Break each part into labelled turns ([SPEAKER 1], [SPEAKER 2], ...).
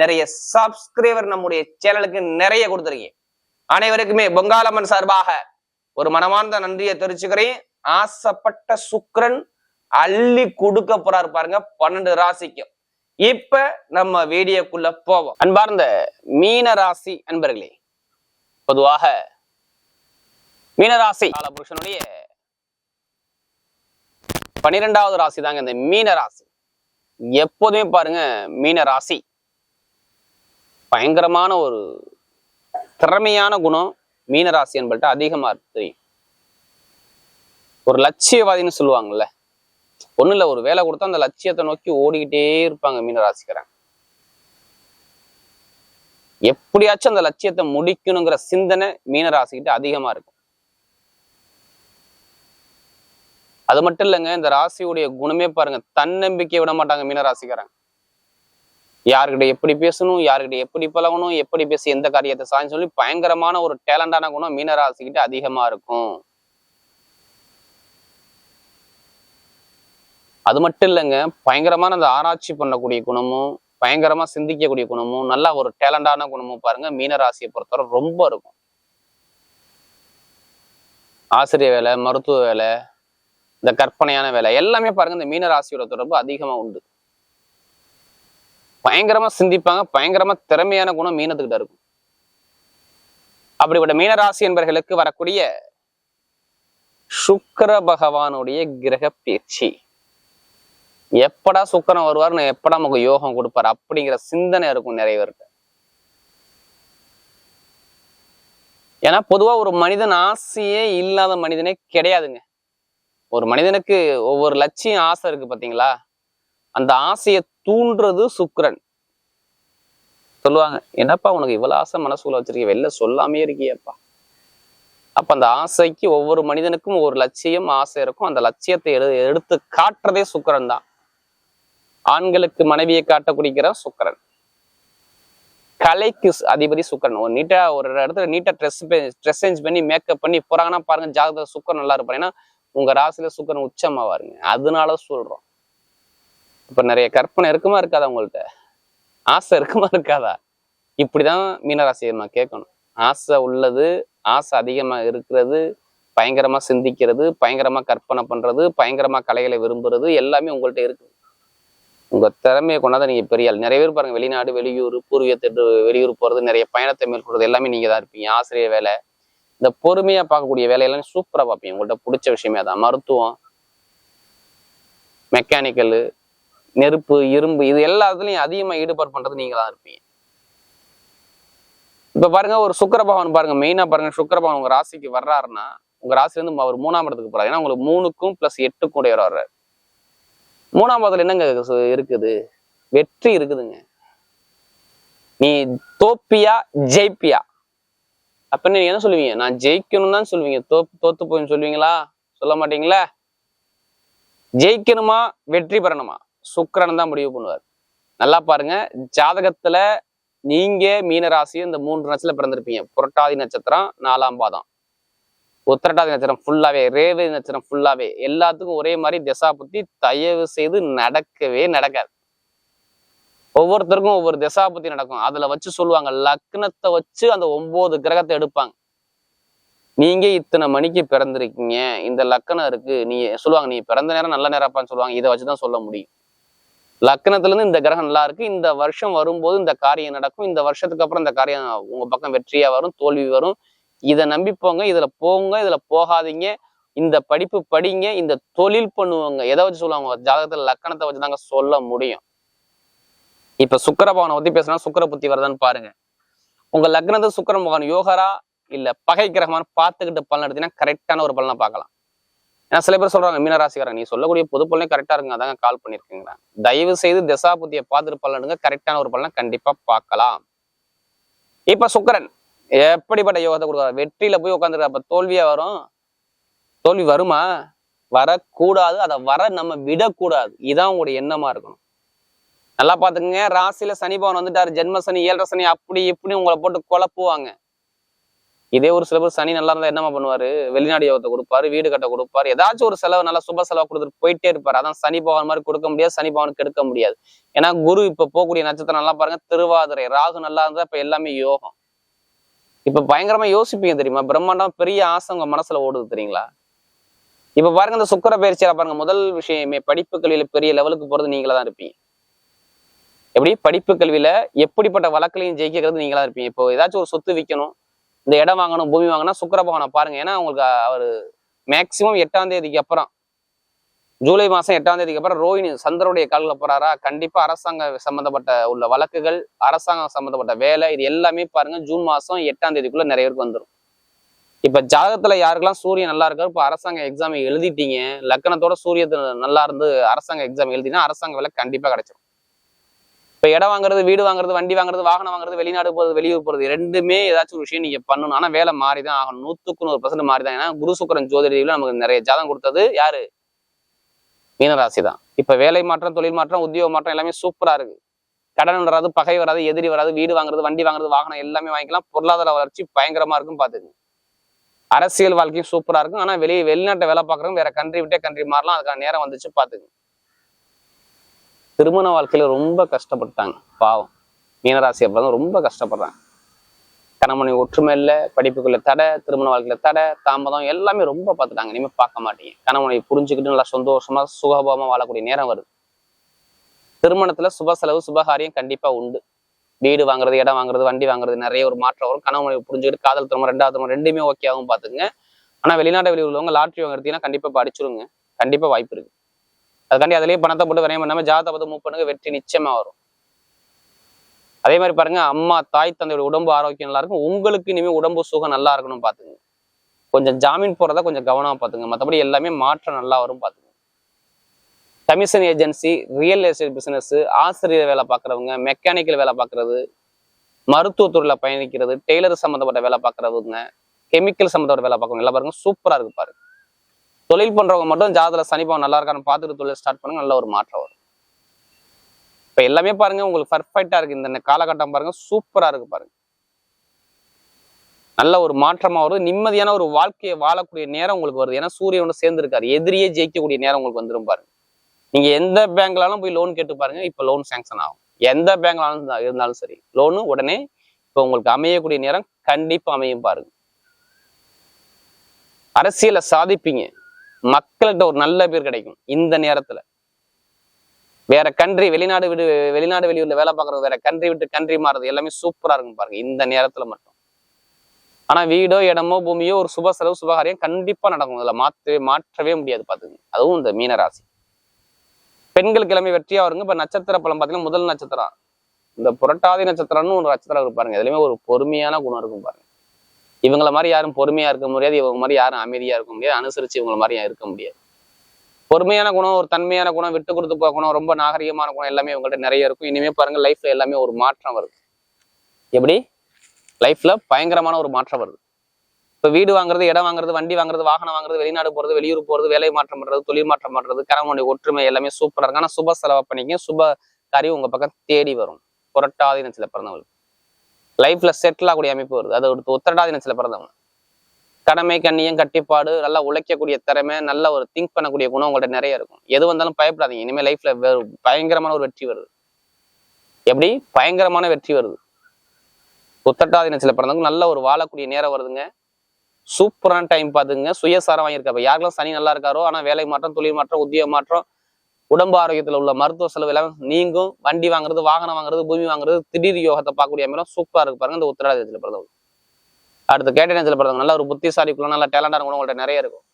[SPEAKER 1] நிறைய சப்ஸ்கிரைபர் நம்முடைய சேனலுக்கு நிறைய கொடுத்துருக்கீங்க. அனைவருக்குமே பொங்காலம்மன் சார்பாக ஒரு மனமார்ந்த நன்றியை தெரிவிச்சுக்கிறேன். ஆசைப்பட்ட சுக்கரன் அள்ளி கொடுக்க போறாரு பாருங்க பன்னெண்டு ராசிக்கும். இப்ப நம்ம வீடியோக்குள்ள போவோம். அன்பார்ந்த மீன ராசி அன்பர்களே பொதுவாக மீனராசி புருஷனுடைய பனிரெண்டாவது ராசி தாங்க இந்த மீன ராசி. எப்போதுமே பாருங்க மீன ராசி பயங்கரமான ஒரு திறமையான குணம் மீனராசி என்பட்ட அதிகமா தெரியும். ஒரு லட்சியவாதின்னு சொல்லுவாங்கல்ல ஒன்றும் இல்ல ஒரு வேலை கொடுத்தா அந்த லட்சியத்தை நோக்கி ஓடிக்கிட்டே இருப்பாங்க மீனராசிக்காரன் எப்படியாச்சும் அந்த லட்சியத்தை முடிக்கணுங்கிற சிந்தனை மீனராசிக்கிட்ட அதிகமா இருக்கும். அது மட்டும் இல்லைங்க இந்த ராசியுடைய குணமே பாருங்க தன்னம்பிக்கை விட மாட்டாங்க மீனராசிக்காரன் யாருக்கிட்ட எப்படி பேசணும் யாருக்கிட்ட எப்படி பழகணும் எப்படி பேசி எந்த காரியத்தை சாய்ந்து சொல்லி பயங்கரமான ஒரு டேலண்டான குணம் மீனராசிக்கிட்ட அதிகமா இருக்கும். அது மட்டும் இல்லைங்க பயங்கரமான அந்த ஆராய்ச்சி பண்ணக்கூடிய குணமும் பயங்கரமா சிந்திக்கக்கூடிய குணமும் நல்லா ஒரு டேலண்டான குணமும் பாருங்க மீனராசியை பொறுத்தவரை ரொம்ப இருக்கும். ஆசிரியர் வேலை மருத்துவ வேலை இந்த கற்பனையான வேலை எல்லாமே பாருங்க இந்த மீனராசியோட தொடர்பு அதிகமா உண்டு. பயங்கரமா சிந்திப்பாங்க பயங்கரமா திறமையான குணம் மீனத்துக்கிட்ட இருக்கும். அப்படிப்பட்ட மீனராசி என்பவர்களுக்கு வரக்கூடிய சுக்கர பகவானுடைய கிரக பேச்சு எப்படா சுக்கரன் வருவார்னு எப்படா நமக்கு யோகம் கொடுப்பார் அப்படிங்கிற சிந்தனை இருக்கும் நிறைய பேர்கிட்ட. ஏன்னா பொதுவா ஒரு மனிதன் ஆசையே இல்லாத மனிதனே கிடையாதுங்க. ஒரு மனிதனுக்கு ஒவ்வொரு லட்சியம் ஆசை இருக்கு பாத்தீங்களா அந்த ஆசையை தூண்டுறது சுக்ரன். சொல்லுவாங்க என்னப்பா உனக்கு இவ்வளவு ஆசை மனசுக்குள்ள வச்சிருக்க வெளில சொல்லாமே இருக்கியப்பா. அப்ப அந்த ஆசைக்கு ஒவ்வொரு மனிதனுக்கும் ஒரு லட்சியம் ஆசை இருக்கும். அந்த லட்சியத்தை எடு எடுத்து காட்டுறதே சுக்கிரன் தான். ஆண்களுக்கு மனைவியை காட்ட குடிக்கிற சுக்கரன் கலைக்கு அதிபதி சுக்கரன் ஒரு நீட்டா ஒரு இடத்துல நீட்டா ட்ரெஸ் ட்ரெஸ் சேஞ்ச் பண்ணி மேக்கப் பண்ணி போறாங்கன்னா பாருங்க ஜாதக சுக்கரன் நல்லா இருப்பாரு. ஏன்னா உங்க ராசியில சுக்கரன் உச்சமாவாருங்க. அதனால சொல்றோம். இப்ப நிறைய கற்பனை இருக்குமா இருக்காதா உங்கள்ட்ட? ஆசை இருக்குமா இருக்காதா? இப்படிதான் மீனராசியை நம்ம கேட்கணும். ஆசை உள்ளது ஆசை அதிகமா இருக்கிறது பயங்கரமா சிந்திக்கிறது பயங்கரமா கற்பனை பண்றது பயங்கரமா கலைகளை விரும்புறது எல்லாமே உங்கள்கிட்ட இருக்கு உங்க திறமையை கொண்டாந்து நீங்க பெரிய ஆள். நிறைய பேர் பாருங்க வெளிநாடு வெளியூர் பூர்வீகத்திற்கு வெளியூர் போறது நிறைய பயணத்தை மேற்கொள்வது எல்லாமே நீங்கள் தான் இருப்பீங்க. ஆசிரியர் வேலை. இந்த பொறுமையா பார்க்கக்கூடிய வேலையெல்லாம் சூப்பரா பார்ப்பீங்க. உங்கள்கிட்ட பிடிச்ச விஷயமே அதான். மருத்துவம் மெக்கானிக்கல் நெருப்பு இரும்பு இது எல்லாத்துலயும் அதிகமா ஈடுபாடு பண்றது நீங்கள் தான் இருப்பீங்க. இப்ப பாருங்க ஒரு சுக்கர பகவான் பாருங்க மெயினா பாருங்க சுக்கர பகவான் உங்க ராசிக்கு வர்றாருன்னா உங்க ராசிலேருந்து அவர் மூணாம் இடத்துக்கு போகிறார் ஏன்னா உங்களுக்கு மூணுக்கும் ப்ளஸ் எட்டுக்கும் கூட வர்றாரு. மூணாம் பாதத்துல என்னங்க இருக்குது? வெற்றி இருக்குதுங்க. நீ தோப்பியா ஜெயிப்பியா? அப்ப நீங்க என்ன சொல்லுவீங்க? நான் ஜெயிக்கணும் தான் சொல்லுவீங்க. தோப்பு தோத்து போயின்னு சொல்லுவீங்களா? சொல்ல மாட்டீங்களா? ஜெயிக்கணுமா? வெற்றி பெறணுமா? சுக்கரன் தான் முடிவு பண்ணுவார். நல்லா பாருங்க ஜாதகத்துல நீங்க மீன ராசி இந்த மூன்று நட்சத்திரம் பிறந்திருப்பீங்க. புரட்டாதி நட்சத்திரம் நாலாம் பாதம். உத்திரட்டாதி நட்சத்திரம் ஃபுல்லாவே ரேவதி நட்சத்திரம் ஃபுல்லாவே எல்லாத்துக்கும் ஒரே மாதிரி திசா புத்தி தயவு செய்து நடக்கவே நடக்காது. ஒவ்வொருத்தருக்கும் ஒவ்வொரு திசா புத்தி நடக்கும். அதுல வச்சு சொல்லுவாங்க லக்னத்தை வச்சு அந்த ஒன்பது கிரகத்தை எடுப்பாங்க. நீங்க இத்தனை மணிக்கு பிறந்திருக்கீங்க இந்த லக்கணம் இருக்கு நீ சொல்லுவாங்க நீ பிறந்த நேரம் நல்ல நேரப்பான்னு சொல்லுவாங்க இதை வச்சுதான் சொல்ல முடியும். லக்னத்துல இருந்து இந்த கிரகம் நல்லா இருக்கு. இந்த வருஷம் வரும்போது இந்த காரியம் நடக்கும். இந்த வருஷத்துக்கு அப்புறம் இந்த காரியம் உங்க பக்கம் வெற்றியா வரும் தோல்வி வரும். இதை நம்பி போங்க இதுல போங்க இதுல போகாதீங்க. இந்த படிப்பு படிங்க இந்த தொழில் பண்ணுவாங்க. எதை வச்சு சொல்லுவாங்க? ஜாதகத்துல லக்கணத்தை வச்சு தாங்க சொல்ல முடியும். இப்ப சுக்கர பவனை பத்தி பேசுனா சுக்கர புத்தி வருதான்னு பாருங்க. உங்க லக்னத்தை சுக்கர பகவான் யோகரா இல்ல பகை கிரகமான்னு பார்த்துக்கிட்டு பலன் எடுத்தீங்கன்னா கரெக்டான ஒரு பலனை பார்க்கலாம். ஏன்னா சில பேர் சொல்றாங்க மீனராசிக்காரன் நீ சொல்லக்கூடிய பொது பலனே கரெக்டா இருக்குங்க. அதாங்க கால் பண்ணிருக்கீங்க. தயவு செய்து திசா புத்தியை பார்த்துட்டு பலனுங்க கரெக்டான ஒரு பலனை கண்டிப்பா பார்க்கலாம். இப்ப சுக்கரன் எப்படிப்பட்ட யோகத்தை கொடுக்குறாரு? வெற்றியில போய் உட்காந்துருக்க அப்ப தோல்வியா வரும். தோல்வி வருமா? வரக்கூடாது. அதை வர நம்ம விடக்கூடாது. இதான் உங்களுடைய எண்ணமா இருக்கணும். நல்லா பாத்துக்கங்க ராசியில சனி பவன் வந்துட்டாரு. ஜென்ம சனி ஏழரை சனி அப்படி இப்படி உங்களை போட்டு குழப்புவாங்க. இதே ஒரு சிலபஸ் சனி நல்லா இருந்தா என்னமா பண்ணுவாரு? வெளிநாடு யோகத்தை கொடுப்பாரு வீடு கட்ட கொடுப்பாரு. ஏதாச்சும் ஒரு செலவு நல்லா சுப செலவு கொடுத்துட்டு போயிட்டே இருப்பாரு. அதான் சனி பவன் மாதிரி கொடுக்க முடியாது சனி பவனுக்கு எடுக்க முடியாது. ஏன்னா குரு இப்ப போகக்கூடிய நட்சத்திரம் நல்லா பாருங்க திருவாதிரை ராகு நல்லா இருந்தா இப்ப எல்லாமே யோகம். இப்ப பயங்கரமா யோசிப்பீங்க தெரியுமா? பிரம்மாண்டம் பெரிய ஆசை உங்க மனசுல ஓடுது தெரியுங்களா? இப்ப பாருங்க இந்த சுக்கர பயிற்சியில பாருங்க முதல் விஷயமே படிப்பு கல்வியில பெரிய லெவலுக்கு போறது நீங்களா தான் இருப்பீங்க. எப்படி? படிப்பு கல்வியில எப்படிப்பட்ட வழக்கிலையும் ஜெயிக்கிறது நீங்களா இருப்பீங்க. இப்போ ஏதாச்சும் ஒரு சொத்து விற்கணும் இந்த இடம் வாங்கணும் பூமி வாங்கணும் சுக்கர பகவானை பாருங்க. ஏன்னா உங்களுக்கு அவர் மேக்சிமம் எட்டாம் தேதிக்கு அப்புறம் ஜூலை மாதம் எட்டாம் தேதிக்கு அப்புறம் ரோஹிணி சந்திரனுடைய காலில் போறாரா? கண்டிப்பா அரசாங்க சம்பந்தப்பட்ட உள்ள வழக்குகள் அரசாங்கம் சம்பந்தப்பட்ட வேலை இது எல்லாமே பாருங்க ஜூன் மாசம் எட்டாம் தேதிக்குள்ள நிறைய பேருக்கு வந்துடும் இப்ப ஜாதகத்துல யாருக்கெல்லாம் சூரியன் நல்லா இருக்காரு இப்போ அரசாங்க எக்ஸாம் எழுதிட்டீங்க லக்கணத்தோட சூரியத்தை நல்லா இருந்து அரசாங்க எக்ஸாம் எழுதினா அரசாங்க வேலை கண்டிப்பா கிடைச்சிடும் இப்போ இடம் வாங்குறது வீடு வாங்குறது வண்டி வாங்குறது வாகனம் வாங்குறது வெளிநாடு போகிறது வெளியூர் போறது ரெண்டுமே ஏதாச்சும் ஒரு விஷயம் நீங்க பண்ணணும். ஆனா வேலை மாறி தான் ஆகணும். நூற்றுக்கு நூறு பர்சன்ட் மாறி தான் ஏன்னா குரு சுக்கரன் ஜோதிடியில நமக்கு நிறைய ஜாதகம் கொடுத்தது யாரு? மீனராசி தான். இப்ப வேலை மாற்றம் தொழில் மாற்றம் உத்தியோக மாற்றம் எல்லாமே சூப்பரா இருக்கு. கடன் வராது பகை வராது எதிரி வராது வீடு வாங்குறது வண்டி வாங்குறது வாகனம் எல்லாமே வாங்கிக்கலாம். பொருளாதார வளர்ச்சி பயங்கரமா இருக்கும் பாத்துக்கங்க அரசியல் வாழ்க்கையும் சூப்பரா இருக்கும். ஆனா வெளியே வெளிநாட்டை வேலை பார்க்குறவங்க வேற கண்ட்ரி விட்டே கண்ட்ரி மாறலாம். அதுக்கான நேரம் வந்துச்சு பாத்துக்கங்க திருமண வாழ்க்கையில ரொம்ப கஷ்டப்பட்டாங்க பாவம். மீனராசி அப்பதான் ரொம்ப கஷ்டப்படுறாங்க. கணமணி ஒற்றுமை இல்லை படிப்புக்குள்ள தடை திருமண வாழ்க்கையில தடை தாமதம் எல்லாமே ரொம்ப பார்த்துட்டாங்க. இனிமே பார்க்க மாட்டீங்க. கணவனை புரிஞ்சுக்கிட்டு நல்லா சந்தோஷமா சுகபமா வாழக்கூடிய நேரம் வருது. திருமணத்துல சுப செலவு சுபகாரியம் கண்டிப்பா உண்டு. வீடு வாங்குறது இடம் வாங்குறது வண்டி வாங்குறது நிறைய ஒரு மாற்றம் வரும். கணவனை புரிஞ்சுக்கிட்டு காதல் திருமணம் ரெண்டாவது திருமணம் ரெண்டுமே ஓகே ஆகும் பாத்துங்க ஆனா வெளிநாட்டு வெளியூர் உள்ளவங்க லாட்ரி வாங்குறதுன்னா கண்டிப்பா படிச்சிருங்க. கண்டிப்பா வாய்ப்பு இருக்கு. அதுக்காண்டி அதுலயே பணத்தை போட்டு விரையம் பண்ணாமல் ஜாதகத்தை பார்த்து மூவ் பண்ணுங்க வெற்றி நிச்சயமா வரும். அதே மாதிரி பாருங்க அம்மா தாய் தந்தையோட உடம்பு ஆரோக்கியம் நல்லா இருக்கும். உங்களுக்கு இனிமேல் உடம்பு சுகம் நல்லா இருக்கணும் பார்த்துங்க. கொஞ்சம் ஜாமீன் போறதா கொஞ்சம் கவனமா பார்த்துங்க. மற்றபடி எல்லாமே மாற்றம் நல்லா வரும் பார்த்துங்க. Commission agency real estate business ஆசிரியர் வேலை பார்க்குறவங்க மெக்கானிக்கல் வேலை பார்க்குறது மருத்துவத்துறையில் பயணிக்கிறது டெய்லர் சம்மந்தப்பட்ட வேலை பார்க்குறவங்க கெமிக்கல் சம்மந்தப்பட்ட வேலை பார்க்குறவங்க எல்லாம் பாருங்க சூப்பரா இருக்கு பாருங்க. தொழில் பண்றவங்க மட்டும் ஜாதல சனிபவன் நல்லா இருக்கான்னு பார்த்துட்டு தொழில் ஸ்டார்ட் பண்ணுங்க நல்ல ஒரு மாற்றம் வரும். இப்ப எல்லாமே பாருங்க உங்களுக்கு பர்ஃபெக்டா இருக்கு. இந்த காலகட்டம் பாருங்க சூப்பரா இருக்கு பாருங்க. நல்ல ஒரு மாற்றமா வருது நிம்மதியான ஒரு வாழ்க்கையை வாழக்கூடிய நேரம் உங்களுக்கு வருது. ஏன்னா சூரியனோட சேர்ந்து இருக்காரு எதிரியே ஜெயிக்கக்கூடிய நேரம் உங்களுக்கு வந்துடும் பாருங்க. நீங்க எந்த பேங்க்லாலும் போய் லோன் கேட்டு பாருங்க இப்ப லோன் சேங்ஷன் ஆகும். எந்த பேங்க்லாலும் இருந்தாலும் சரி லோனு உடனே இப்ப உங்களுக்கு அமையக்கூடிய நேரம் கண்டிப்பா அமையும் பாருங்க. அரசியலை சாதிப்பீங்க. மக்கள்கிட்ட ஒரு நல்ல பேர் கிடைக்கும் இந்த நேரத்துல. வேற கண்ட்ரி வெளிநாடு விடு வெளிநாடு வெளியூர்ல வேலை பார்க்கறது வேற கண்ட்ரி விட்டு கண்ட்ரி மாறுறது எல்லாமே சூப்பரா இருக்கும் பாருங்க இந்த நேரத்துல மட்டும். ஆனா வீடோ இடமோ பூமியோ ஒரு சுப செலவு சுபகாரியம் கண்டிப்பா நடக்கும். இதுல மாற்றவே மாற்றவே முடியாது பாத்துங்க அதுவும் இந்த மீனராசி பெண்கள் கிழமை வெற்றியா வருங்க. இப்ப நட்சத்திர பலம் பாத்தீங்கன்னா முதல் நட்சத்திரம். இந்த புரட்டாதி நட்சத்திரம்னு ஒரு நட்சத்திரம் இருக்கு பாருங்க. இதுலயுமே ஒரு பொறுமையான குணம் இருக்கும் பாருங்க. இவங்கள மாதிரி யாரும் பொறுமையா இருக்க முடியாது இவங்க மாதிரி யாரும் அமைதியா இருக்க முடியாது அனுசரிச்சு இவங்கள மாதிரி இருக்க முடியாது. பொறுமையான குணம் ஒரு தன்மையான குணம் விட்டு கொடுத்து போகணும் ரொம்ப நாகரிகமான குணம் எல்லாமே இவங்கள்ட்ட நிறைய இருக்கும். இனிமே பாருங்க லைஃப்ல எல்லாமே ஒரு மாற்றம் வருது. எப்படி? லைஃப்ல பயங்கரமான ஒரு மாற்றம் வருது. இப்ப வீடு வாங்குறது இடம் வாங்குறது வண்டி வாங்குறது வாகனம் வாங்குறது வெளிநாடு போறது வெளியூர் போறது வேலை மாற்றம் பண்றது தொழில் மாற்றம் பண்றது கணவனுடைய ஒற்றுமை எல்லாமே சூப்பரா இருக்கு. ஆனா சுப செலவு பண்ணிக்க சுப காரியம் உங்க பக்கம் தேடி வரும். புரட்டாதி பிறந்தவங்களுக்கு. லைஃப்ல செட்டில் ஆகக்கூடிய அமைப்பு வருது. அது ஒரு உத்திரட்டாதி நட்சத்திர பிறந்தவங்க. கடமை கண்ணியம் கட்டிப்பாடு நல்லா உழைக்கக்கூடிய திறமை நல்ல ஒரு திங்க் பண்ணக்கூடிய குணம் உங்கள்கிட்ட நிறைய இருக்கும். எது வந்தாலும் பயப்படாதீங்க. இனிமேல் லைஃப்ல பயங்கரமான ஒரு வெற்றி வருது. எப்படி? பயங்கரமான வெற்றி வருது. உத்தட்டாதி நட்சத்திர பிறந்தவங்க நல்ல ஒரு வாழக்கூடிய நேரம் வருதுங்க. சூப்பரான டைம் பார்த்துங்க சுயசாரம் வாங்கியிருக்காரு யாருக்கெல்லாம் சனி நல்லா இருக்காரோ ஆனால் வேலை மாற்றம் தொழில் மாற்றம் உத்தியோக மாற்றம் உடம்பு ஆரோக்கியத்துல உள்ள மருத்துவ செலவு எல்லாம் நீங்கும். வண்டி வாங்குறது வாகனம் வாங்குறது பூமி வாங்குறது திடீர் யோகத்தை பார்க்கக்கூடிய அமைரம் சூப்பரா இருக்கு பாருங்க. இந்த உத்தராதித்துல பிறந்தவங்க. அடுத்து கேட்டனத்தில் பிறந்தவங்க. நல்ல ஒரு புத்திசாலிக்குள்ள நல்ல டேலண்டாக குணம் உங்கள்ட்ட நிறைய இருக்கும்.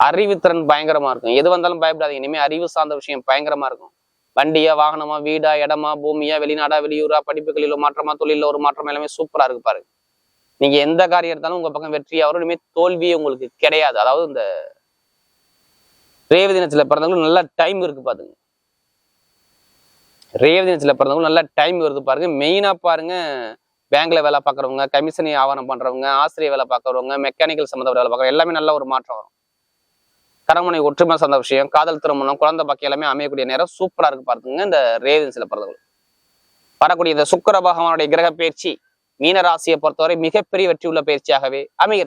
[SPEAKER 1] அறிவுத்திறன் பயங்கரமா இருக்கும். எது வந்தாலும் பயப்படாதீங்க. இனிமே அறிவு சார்ந்த விஷயம் பயங்கரமா இருக்கும். வண்டியா வாகனமா வீடா இடமா பூமியா வெளிநாடா வெளியூரா படிப்புகளில் மாற்றமா தொழில ஒரு மாற்றம் எல்லாமே சூப்பரா இருக்கு பாருங்க. நீங்க எந்த காரியம் எடுத்தாலும் உங்க பக்கம் வெற்றியா வரும் இனிமே தோல்வி உங்களுக்கு கிடையாது. அதாவது இந்த ரேவதி தினத்தில் பிறந்தவங்களுக்கு நல்ல டைம் இருக்கு பாருங்க ரேவதி தினத்தில் பிறந்தவங்களுக்கு நல்ல டைம் வருது பாருங்க. மெயினா பாருங்க பேங்க்ல வேலை பார்க்குறவங்க கமிஷனி ஆவணம் பண்றவங்க ஆசிரியர் வேலை பார்க்குறவங்க மெக்கானிக்கல் சம்மந்த வேலை பார்க்குறவங்க எல்லாமே நல்ல ஒரு மாற்றம் வரும். கரமனை ஒற்றுமை சார்ந்த விஷயம் காதல் திருமணம் குழந்தை பாக்கி எல்லாமே அமையக்கூடிய நேரம் சூப்பரா இருக்கு பாருங்க இந்த ரேவதி தினத்தில் பிறந்தவங்க வரக்கூடிய இந்த சுக்கர பகவானுடைய கிரக பயிற்சி மீன ராசியை பொறுத்தவரை மிகப்பெரிய வெற்றி உள்ள பயிற்சியாகவே அமைகிறது.